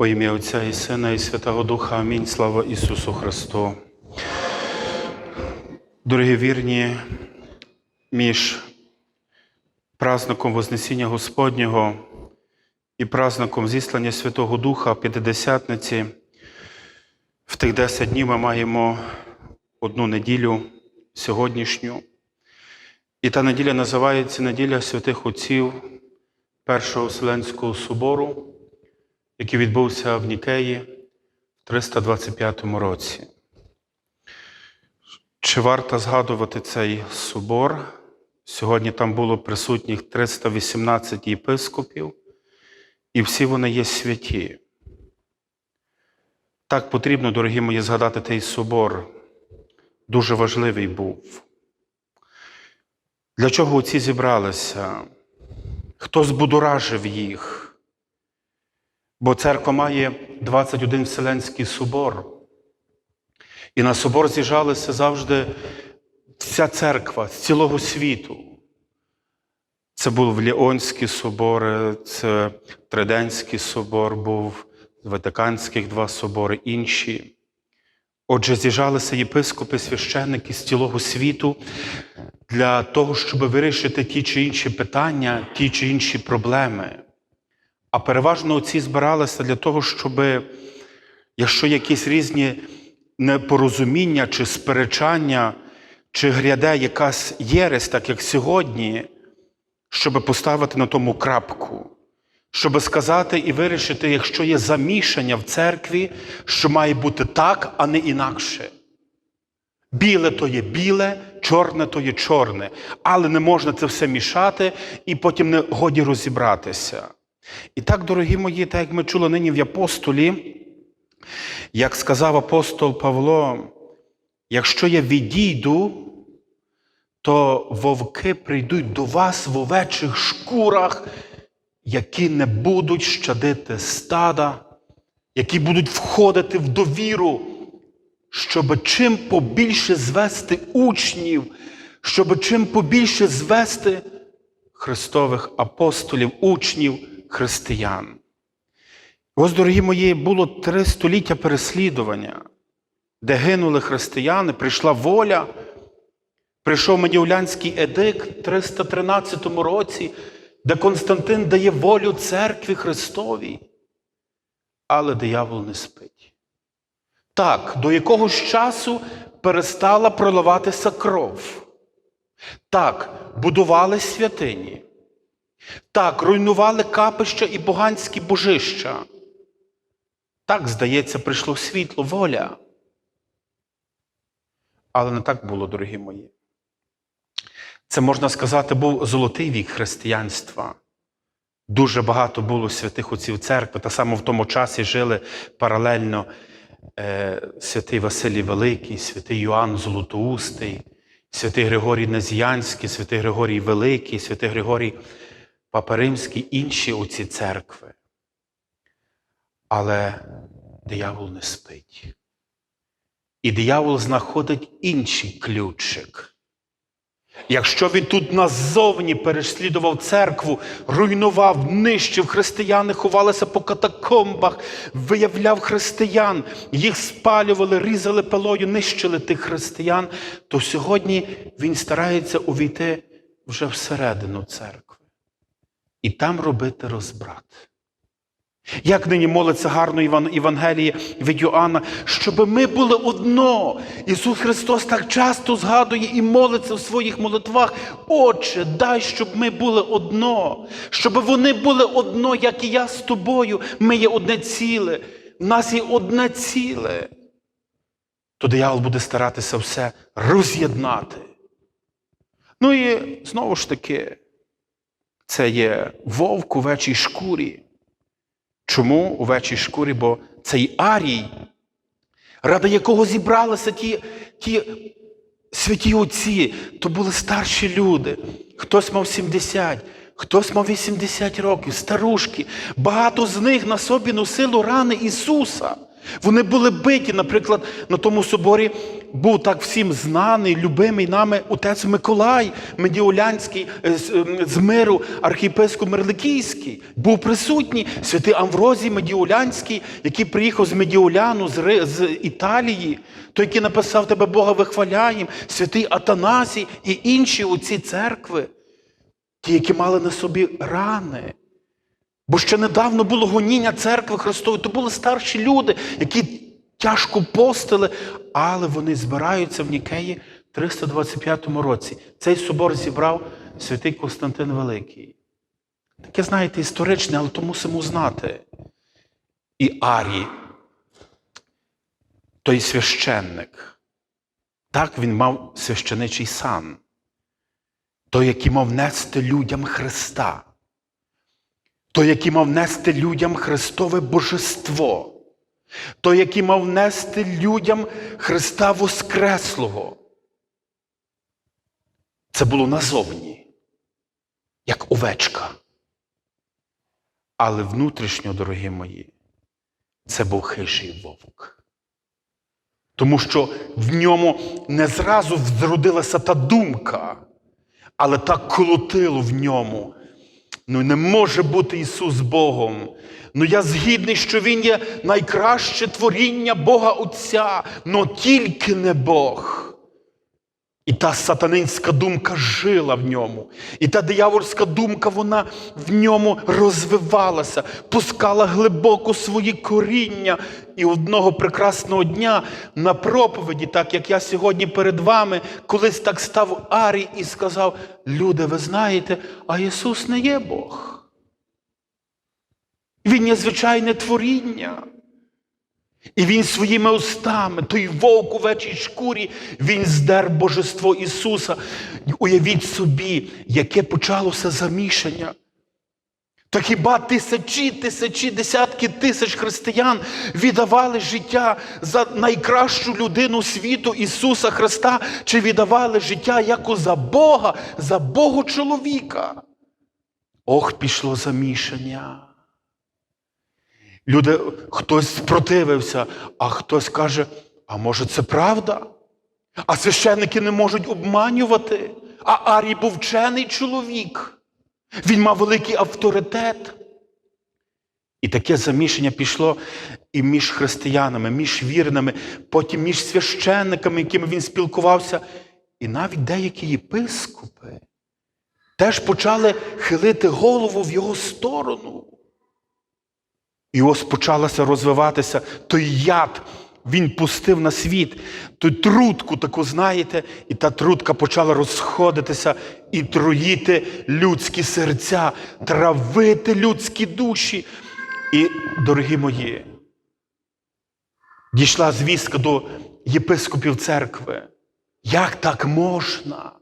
Во ім'я Отця і Сина, і Святого Духа. Амінь. Слава Ісусу Христу. Дорогі вірні, між праздником Вознесіння Господнього і праздником зіслання Святого Духа П'ятидесятниці в тих 10 днів ми маємо одну неділю сьогоднішню. І та неділя називається Неділя святих Отців Першого Вселенського собору, який відбувся в Нікеї в 325 році. Чи варто згадувати цей собор? Сьогодні там було присутніх 318 єпископів, і всі вони є святі. Так потрібно, дорогі мої, згадати той собор. Дуже важливий був. Для чого ці зібралися? Хто збудоражив їх? Бо церква має 21 Вселенський собор. І на собор з'їжджалися завжди вся церква з цілого світу. Це був Ліонський собор, це Триденський собор, був Ватиканських два собори, інші. Отже, з'їжджалися єпископи, священники з цілого світу для того, щоб вирішити ті чи інші питання, ті чи інші проблеми. А переважно отці збиралися для того, щоб, якщо якісь різні непорозуміння чи сперечання, чи гряде якась єресь, так як сьогодні, щоб поставити на тому крапку, щоб сказати і вирішити, якщо є замішання в церкві, що має бути так, а не інакше. Біле то є біле, чорне то є чорне, але не можна це все мішати і потім не годі розібратися. І так, дорогі мої, так як ми чули нині в апостолі, як сказав апостол Павло, якщо я відійду, то вовки прийдуть до вас в овечих шкурах, які не будуть щадити стада, які будуть входити в довіру, щоб чим побільше звести учнів, щоб чим побільше звести Христових апостолів, учнів, християн. Ось, дорогі мої, було три століття переслідування, де гинули християни, прийшла воля, прийшов Медіулянський едикт в 313 році, де Константин дає волю церкві Христовій. Але диявол не спить. Так, до якогось часу перестала проливатися кров. Так, будували святині. Так, руйнували капища і поганські божища. Так, здається, прийшло світло, воля. Але не так було, дорогі мої. Це, можна сказати, був золотий вік християнства. Дуже багато було святих отців церкви. Та саме в тому часі жили паралельно е, святий Василій Великий, святий Йоанн Золотоустий, святий Григорій Назіянський, святий Григорій Великий, святий Григорій Папа Римський, інші отці церкви. Але диявол не спить. І диявол знаходить інший ключик. Якщо він тут назовні переслідував церкву, руйнував, нищив, християни ховалися по катакомбах, виявляв християн, їх спалювали, різали пилою, нищили тих християн, то сьогодні він старається увійти вже всередину церкви і там робити розбрат. Як нині молиться гарно Іван від Йоанна, щоб ми були одно. Ісус Христос так часто згадує і молиться в своїх молитвах. Отче, дай, щоб ми були одно, щоб вони були одно, як і я з тобою. Ми є одне ціле, в нас є одне ціле. То диявол буде старатися все роз'єднати. Ну і знову ж таки, це є вовк у вечій шкурі. Чому у вечій шкурі? Бо цей Арій, ради якого зібралися ті, ті святі отці, то були старші люди. Хтось мав 70, хтось мав 80 років, старушки. Багато з них на собі носило рани Ісуса. Вони були биті, наприклад, на тому соборі був так всім знаний, любимий нами отець Миколай Медіолянський е, з, ем, миру, архієпископ Мерликійський, був присутній святий Амврозій Медіолянський, який приїхав з Медіоляну, з, з Італії, той, який написав тебе Бога вихваляєм, святий Атанасій і інші оці церкви, ті, які мали на собі рани. Бо ще недавно було гоніння церкви Христової, то були старші люди, які тяжко постили, але вони збираються в Нікеї в 325 році. Цей собор зібрав святий Константин Великий. Таке, знаєте, історичне, але то мусимо знати. І Арій, той священник, так він мав священичий сан, той, який мав нести людям Христа той, який мав нести людям Христове Божество, той, який мав нести людям Христа Воскреслого. Це було назовні, як овечка. Але внутрішньо, дорогі мої, це був хижий вовк. Тому що в ньому не зразу зродилася та думка, але так колотило в ньому. Ну не може бути Ісус Богом. Ну я згідний, що Він є найкраще творіння Бога Отця, но тільки не Бог. І та сатанинська думка жила в ньому. І та диявольська думка, вона в ньому розвивалася, пускала глибоко свої коріння. І одного прекрасного дня на проповіді, так як я сьогодні перед вами, колись так став Арій і сказав: люди, ви знаєте, а Ісус не є Бог. Він є звичайне творіння. І він своїми устами, той вовк у вечій шкурі, він здер божество Ісуса. Уявіть собі, яке почалося замішання. Та хіба тисячі, тисячі, десятки тисяч християн віддавали життя за найкращу людину світу Ісуса Христа, чи віддавали життя як за Бога, за Богу чоловіка? Ох, пішло замішання. Люди, хтось спротивився, а хтось каже, а може це правда? А священники не можуть обманювати. А Арій був вчений чоловік. Він мав великий авторитет. І таке замішання пішло і між християнами, між вірними, потім між священниками, якими він спілкувався, і навіть деякі єпископи теж почали хилити голову в його сторону. І ось почалося розвиватися той яд, він пустив на світ, ту трутку таку, знаєте, і та трутка почала розходитися і труїти людські серця, травити людські душі. І, дорогі мої, дійшла звістка до єпископів церкви. Як так можна?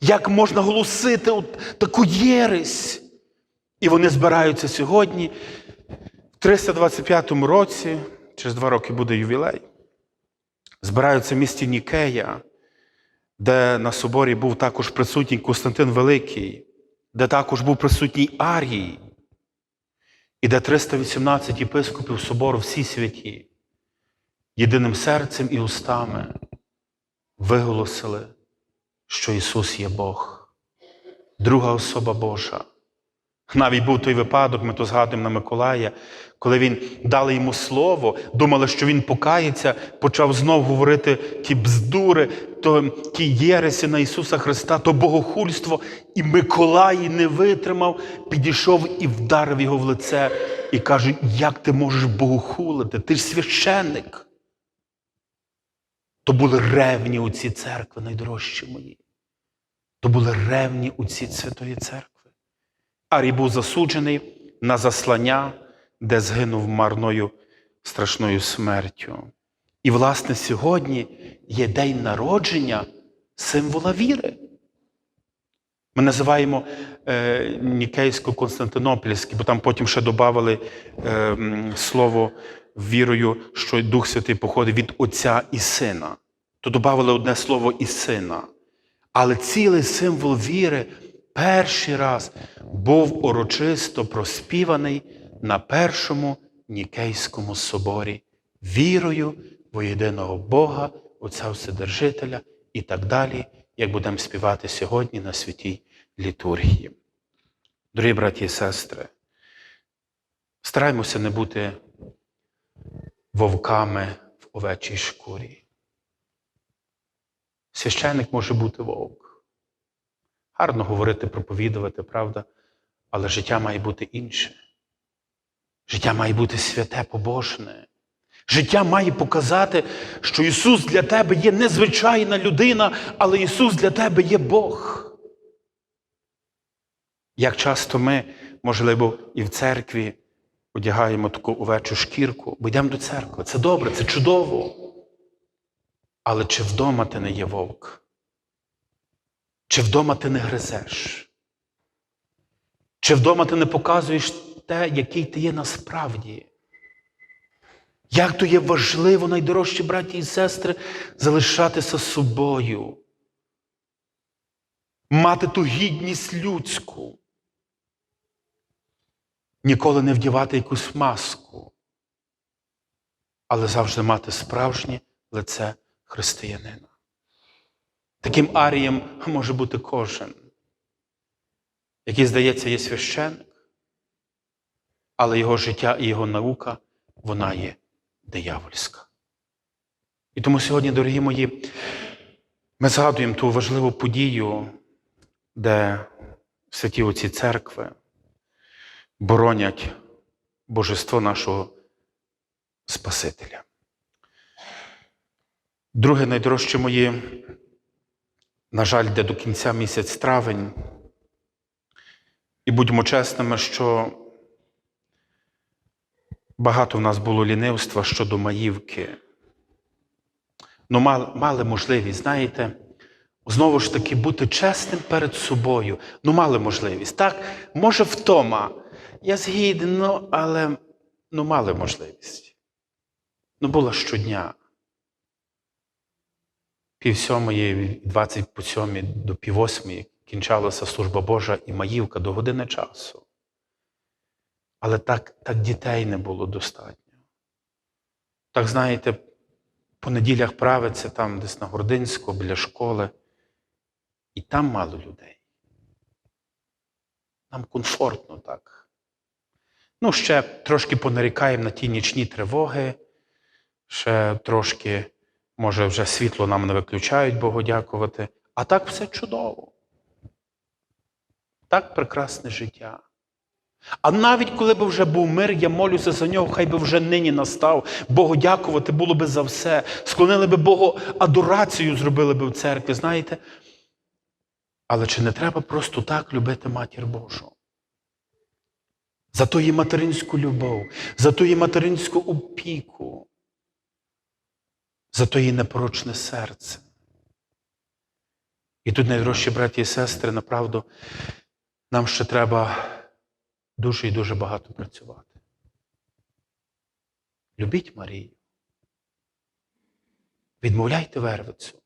Як можна голосити от таку єресь? І вони збираються сьогодні. В 325 році, через два роки буде ювілей, збираються в місті Нікея, де на соборі був також присутній Константин Великий, де також був присутній Арій, і де 318 єпископів собору всі святі, єдиним серцем і устами виголосили, що Ісус є Бог, друга особа Божа. Навіть був той випадок, ми то згадуємо на Миколая, коли він дали йому слово, думали, що він покається, почав знов говорити ті бздури, то ті єресі на Ісуса Христа, то богохульство. І Миколай не витримав, підійшов і вдарив його в лице і каже: Як ти можеш богохулити? Ти ж священник. То були ревні у ці церкви, найдорожчі мої. То були ревні у ці святої церкви. Арій був засуджений на заслання, де згинув марною страшною смертю. І, власне, сьогодні є день народження символа віри. Ми називаємо е, Нікейсько-Константинопольський, бо там потім ще додавали е, слово вірою, що Дух Святий походить від Отця і Сина. То додавали одне слово і сина. Але цілий символ віри перший раз був урочисто проспіваний на першому Нікейському соборі вірою в єдиного Бога, Отця Вседержителя і так далі, як будемо співати сьогодні на святій літургії. Дорогі браті і сестри, стараймося не бути вовками в овечій шкурі. Священник може бути вовк. Гарно говорити, проповідувати, правда, але життя має бути інше. Життя має бути святе, побожне. Життя має показати, що Ісус для тебе є незвичайна людина, але Ісус для тебе є Бог. Як часто ми, можливо, і в церкві одягаємо таку овечу шкірку, бо йдемо до церкви. Це добре, це чудово. Але чи вдома ти не є вовк? Чи вдома ти не гризеш? Чи вдома ти не показуєш те, який ти є насправді? Як то є важливо, найдорожчі браті і сестри, залишатися собою, мати ту гідність людську, ніколи не вдівати якусь маску, але завжди мати справжнє лице християнина. Таким арієм може бути кожен, який, здається, є священник, але його життя і його наука, вона є диявольська. І тому сьогодні, дорогі мої, ми згадуємо ту важливу подію, де святі оці церкви боронять божество нашого Спасителя. Друге, найдорожче моє, на жаль, йде до кінця місяць травень. І будьмо чесними, що багато в нас було лінивства щодо маївки. Ну, мали, можливість, знаєте, знову ж таки бути чесним перед собою. Ну, мали можливість. Так, може, втома. Я згідний, ну, але ну, мали можливість. Ну, була щодня. Пів сьомої, 20 по сьомій до пів восьмої кінчалася служба Божа і маївка до години часу. Але так, так дітей не було достатньо. Так, знаєте, по неділях правиться там десь на Гординську, біля школи, і там мало людей. Нам комфортно так. Ну, ще трошки понарікаємо на ті нічні тривоги, ще трошки, може, вже світло нам не виключають, Богу дякувати. А так все чудово. Так прекрасне життя. А навіть коли б вже був мир, я молюся за нього, хай би вже нині настав. Богу дякувати було би за все. Склонили би Богу адорацію, зробили би в церкві, знаєте. Але чи не треба просто так любити матір Божу? За ту її материнську любов, за ту її материнську опіку, за то її непорочне серце. І тут, найдорожчі браті і сестри, направду, нам ще треба дуже і дуже багато працювати. Любіть Марію. Відмовляйте вервицю.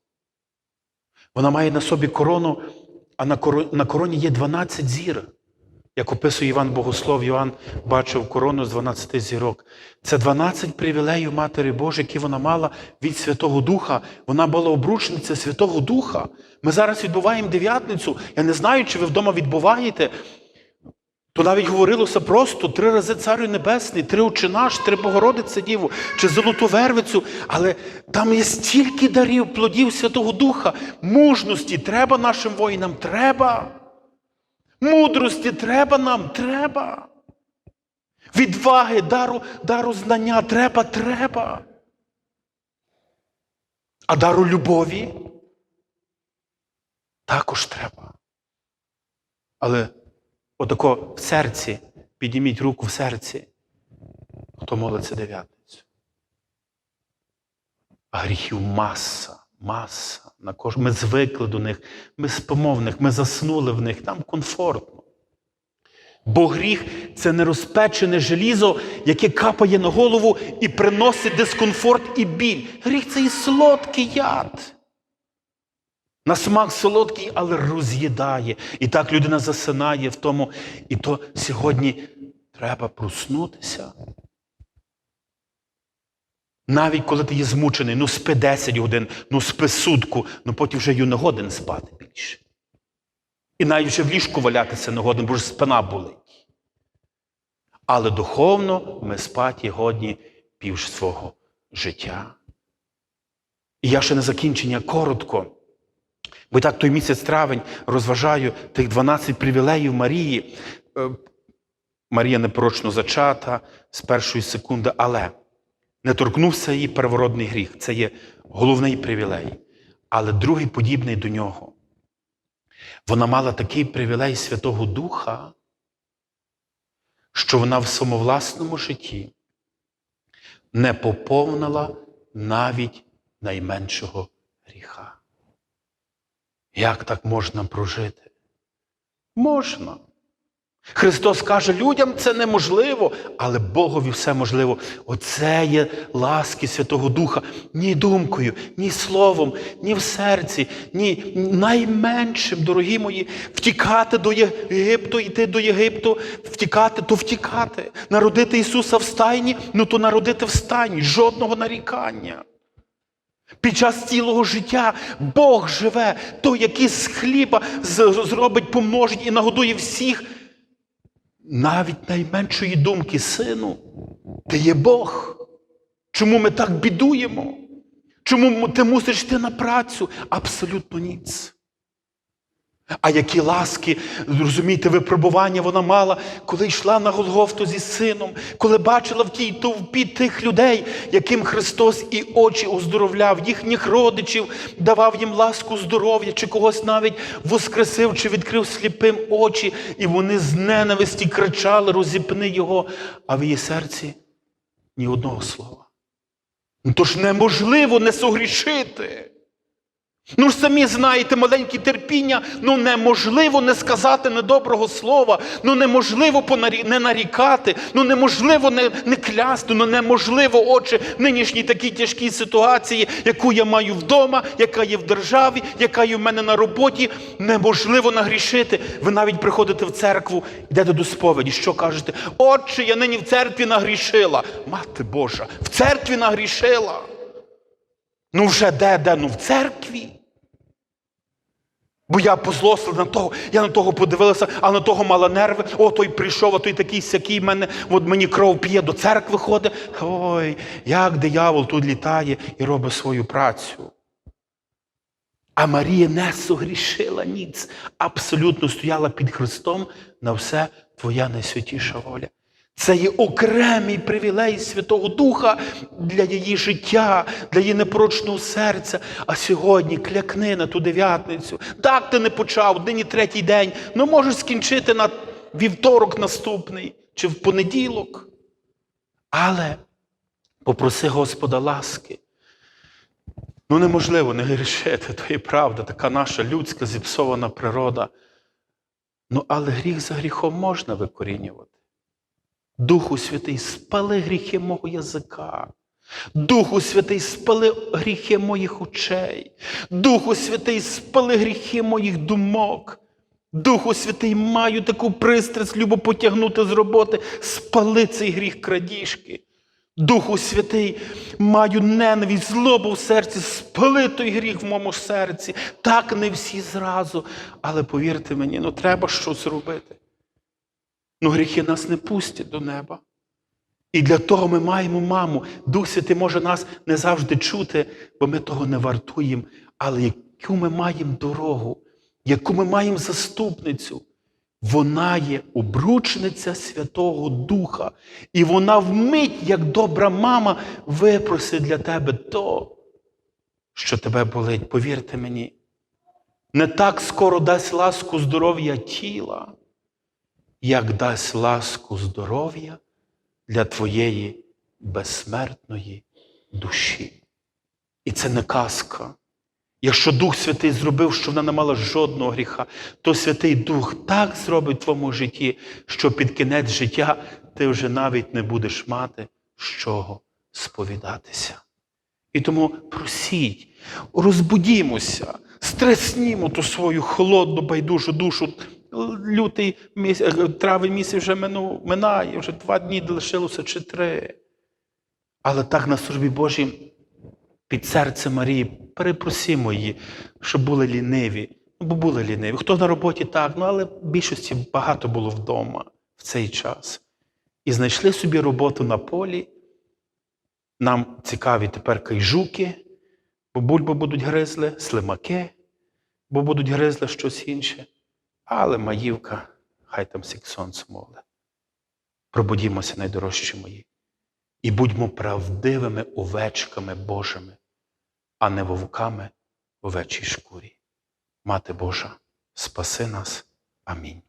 Вона має на собі корону, а на короні, є 12 зір. Як описує Іван Богослов, Йоанн бачив корону з 12 зірок. Це 12 привілеїв Матері Божої, які вона мала від Святого Духа. Вона була обручниця Святого Духа. Ми зараз відбуваємо дев'ятницю. Я не знаю, чи ви вдома відбуваєте. То навіть говорилося просто три рази Царю Небесний, три Отче наш, три Богородице Діву, чи Золоту Вервицю. Але там є стільки дарів, плодів Святого Духа, мужності. Треба нашим воїнам, треба. Мудрості треба нам, треба. Відваги, дару, дару знання треба, треба. А дару любові також треба. Але отако в серці, підніміть руку в серці, хто молиться дев'ятницю. А гріхів маса, маса. На кож... Ми звикли до них, ми спимо в них, ми заснули в них, там комфортно. Бо гріх це нерозпечене желізо, яке капає на голову і приносить дискомфорт і біль. Гріх це і солодкий яд. На смак солодкий, але роз'їдає. І так людина засинає в тому. І то сьогодні треба проснутися. Навіть коли ти є змучений, ну спи 10 годин, ну спи сутку, ну потім вже й не годин спати більше. І навіть вже в ліжку валятися не годин, бо ж спина болить. Але духовно ми спати годні пів свого життя. І я ще на закінчення коротко. Бо так той місяць травень розважаю тих 12 привілеїв Марії. Е, Марія непорочно зачата з першої секунди, але не торкнувся її первородний гріх. Це є головний привілей. Але другий подібний до нього. Вона мала такий привілей Святого Духа, що вона в самовласному житті не поповнила навіть найменшого гріха. Як так можна прожити? Можна. Христос каже, людям це неможливо, але Богові все можливо. Оце є ласки Святого Духа ні думкою, ні словом, ні в серці, ні найменшим, дорогі мої, втікати до Єгипту, йти до Єгипту, втікати, то втікати. Народити Ісуса в стайні, ну то народити в стайні, жодного нарікання. Під час цілого життя Бог живе, той, який з хліба зробить, помножить і нагодує всіх. Навіть найменшої думки, сину, ти є Бог. Чому ми так бідуємо? Чому ти мусиш йти на працю? Абсолютно ніц. А які ласки, розумієте, випробування вона мала, коли йшла на Голгофту зі сином, коли бачила в тій товпі тих людей, яким Христос і очі оздоровляв, їхніх родичів, давав їм ласку здоров'я, чи когось навіть воскресив, чи відкрив сліпим очі, і вони з ненависті кричали, розіпни його, а в її серці ні одного слова. Ну то ж неможливо не согрішити. Ну ж самі знаєте, маленьке терпіння, ну неможливо не сказати недоброго слова, ну неможливо не нарікати, ну неможливо не, не клясти, ну неможливо, отче, нинішній такій тяжкій ситуації, яку я маю вдома, яка є в державі, яка є в мене на роботі, неможливо нагрішити. Ви навіть приходите в церкву, йдете до сповіді. Що кажете? Отче, я нині в церкві нагрішила. Мати Божа, в церкві нагрішила. Ну вже де, де? Ну в церкві. Бо я позлосила на того, я на того подивилася, а на того мала нерви. О, той прийшов, а той такий сякий мене, от мені кров п'є, до церкви ходить. Ой, як диявол тут літає і робить свою працю. А Марія не согрішила ніц, абсолютно стояла під Христом на все твоя найсвятіша воля. Це є окремий привілей Святого Духа для її життя, для її непорочного серця. А сьогодні клякни на ту дев'ятницю. Так ти не почав, нині третій день, ну можеш скінчити на вівторок наступний чи в понеділок. Але попроси Господа ласки. Ну, неможливо не грішити, то є правда, така наша людська зіпсована природа. Ну, але гріх за гріхом можна викорінювати. Духу Святий, спали гріхи мого язика. Духу Святий, спали гріхи моїх очей. Духу Святий, спали гріхи моїх думок. Духу Святий, маю таку пристрасть, любо потягнути з роботи, спали цей гріх крадіжки. Духу Святий, маю ненависть, злобу в серці, спали той гріх в моєму серці. Так не всі зразу. Але повірте мені, ну треба щось робити. Ну, гріхи нас не пустять до неба. І для того ми маємо маму. Дух Святий може нас не завжди чути, бо ми того не вартуємо. Але яку ми маємо дорогу, яку ми маємо заступницю, вона є обручниця Святого Духа. І вона вмить, як добра мама, випросить для тебе то, що тебе болить. Повірте мені, не так скоро дасть ласку здоров'я тіла як дасть ласку здоров'я для твоєї безсмертної душі. І це не казка. Якщо Дух Святий зробив, що вона не мала жодного гріха, то Святий Дух так зробить в твоєму житті, що під кінець життя ти вже навіть не будеш мати з чого сповідатися. І тому просіть, розбудімося, стреснімо ту свою холодну, байдужу душу. Лютий місяць, травень місяць вже минув, минає, вже два дні лишилося чи три. Але так на службі Божій під серце Марії перепросимо її, щоб були ліниві. Ну, бо були ліниві. Хто на роботі так, ну але в більшості багато було вдома в цей час. І знайшли собі роботу на полі. Нам цікаві тепер кайжуки, бо бульбу будуть гризли, слимаки, бо будуть гризли щось інше. Але маївка, хай там сік сонце моле. Пробудімося, найдорожчі мої, і будьмо правдивими овечками Божими, а не вовками в овечій шкурі. Мати Божа, спаси нас. Амінь.